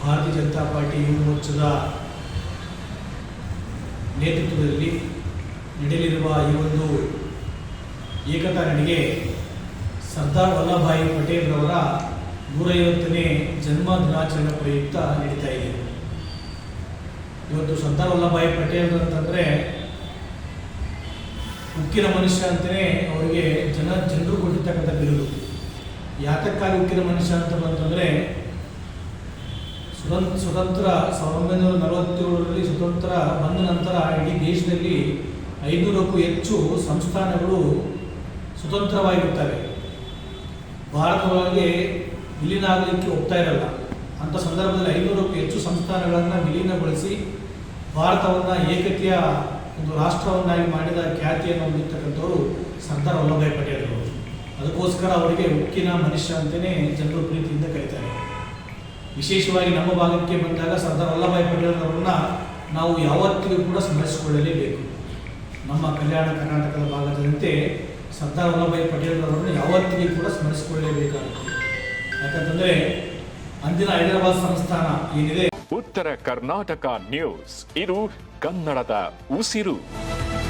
ಭಾರತೀಯ ಜನತಾ ಪಾರ್ಟಿ ಯುವ ಮೋರ್ಚಾದ ನೇತೃತ್ವದಲ್ಲಿ ನಡೆಯಲಿರುವ ಈ ಒಂದು ಏಕತಾ ನಡಿಗೆ ಸರ್ದಾರ್ ವಲ್ಲಭಾಯಿ ಪಟೇಲ್ ರವರ ನೂರೈವತ್ತನೇ ಜನ್ಮ ದಿನಾಚರಣೆ ಪ್ರಯುಕ್ತ ನಡೀತಾ ಇದೆ. ಇವತ್ತು ಸರ್ದಾರ್ ವಲ್ಲಭಾಯಿ ಪಟೇಲ್ ಅಂತಂದರೆ ಉಕ್ಕಿನ ಮನುಷ್ಯ ಅಂತಲೇ ಅವರಿಗೆ ಜನ ಯಾತಕ್ಕಾಗಿ ಉಕ್ಕಿದ ಮನುಷ್ಯ ಅಂತ ಬಂತಂದರೆ ಸ್ವತಂತ್ರ ಸ್ವತಂತ್ರ ಸಾವಿರದ ಒಂಬೈನೂರ ನಲವತ್ತೇಳರಲ್ಲಿ ಸ್ವತಂತ್ರ ಬಂದ ನಂತರ ಇಡೀ ದೇಶದಲ್ಲಿ ಐನೂರಕ್ಕೂ ಹೆಚ್ಚು ಸಂಸ್ಥಾನಗಳು ಸ್ವತಂತ್ರವಾಗಿರ್ತವೆ ಒಳಗೆ ವಿಲೀನ ಆಗಲಿಕ್ಕೆ ಹೋಗ್ತಾ ಇರಲ್ಲ. ಅಂಥ ಸಂದರ್ಭದಲ್ಲಿ ಐನೂರಕ್ಕೂ ಹೆಚ್ಚು ಸಂಸ್ಥಾನಗಳನ್ನು ವಿಲೀನಗೊಳಿಸಿ ಭಾರತವನ್ನು ಏಕತೆಯ ಒಂದು ರಾಷ್ಟ್ರವನ್ನಾಗಿ ಮಾಡಿದ ಖ್ಯಾತಿಯನ್ನು ಹೊಂದಿರ್ತಕ್ಕಂಥವರು ಸರ್ದಾರ್ ವಲ್ಲಭಾಯಿ ಪಟೇಲ್. ಅದಕ್ಕೋಸ್ಕರ ಅವರಿಗೆ ಉಕ್ಕಿನ ಮನುಷ್ಯ ಅಂತಲೇ ಜನರು ಪ್ರೀತಿಯಿಂದ ಕರೀತಾರೆ. ವಿಶೇಷವಾಗಿ ನಮ್ಮ ಭಾಗಕ್ಕೆ ಬಂದಾಗ ಸರ್ದಾರ್ ವಲ್ಲಭಾಯಿ ಪಟೇಲ್ ಅವರನ್ನ ನಾವು ಯಾವತ್ತಿಗೂ ಕೂಡ ಸ್ಮರಿಸಿಕೊಳ್ಳಲೇಬೇಕು. ನಮ್ಮ ಕಲ್ಯಾಣ ಕರ್ನಾಟಕದ ಭಾಗದಂತೆ ಸರ್ದಾರ್ ವಲ್ಲಭಾಯಿ ಪಟೇಲ್ ಅವರನ್ನು ಯಾವತ್ತಿಗೂ ಕೂಡ ಸ್ಮರಿಸಿಕೊಳ್ಳಲೇಬೇಕಾಗುತ್ತೆ. ಯಾಕಂತಂದರೆ ಅಂದಿನ ಹೈದರಾಬಾದ್ ಸಂಸ್ಥಾನ ಏನಿದೆ? ಉತ್ತರ ಕರ್ನಾಟಕ ನ್ಯೂಸ್. ಇದು ಕನ್ನಡದ ಉಸಿರು.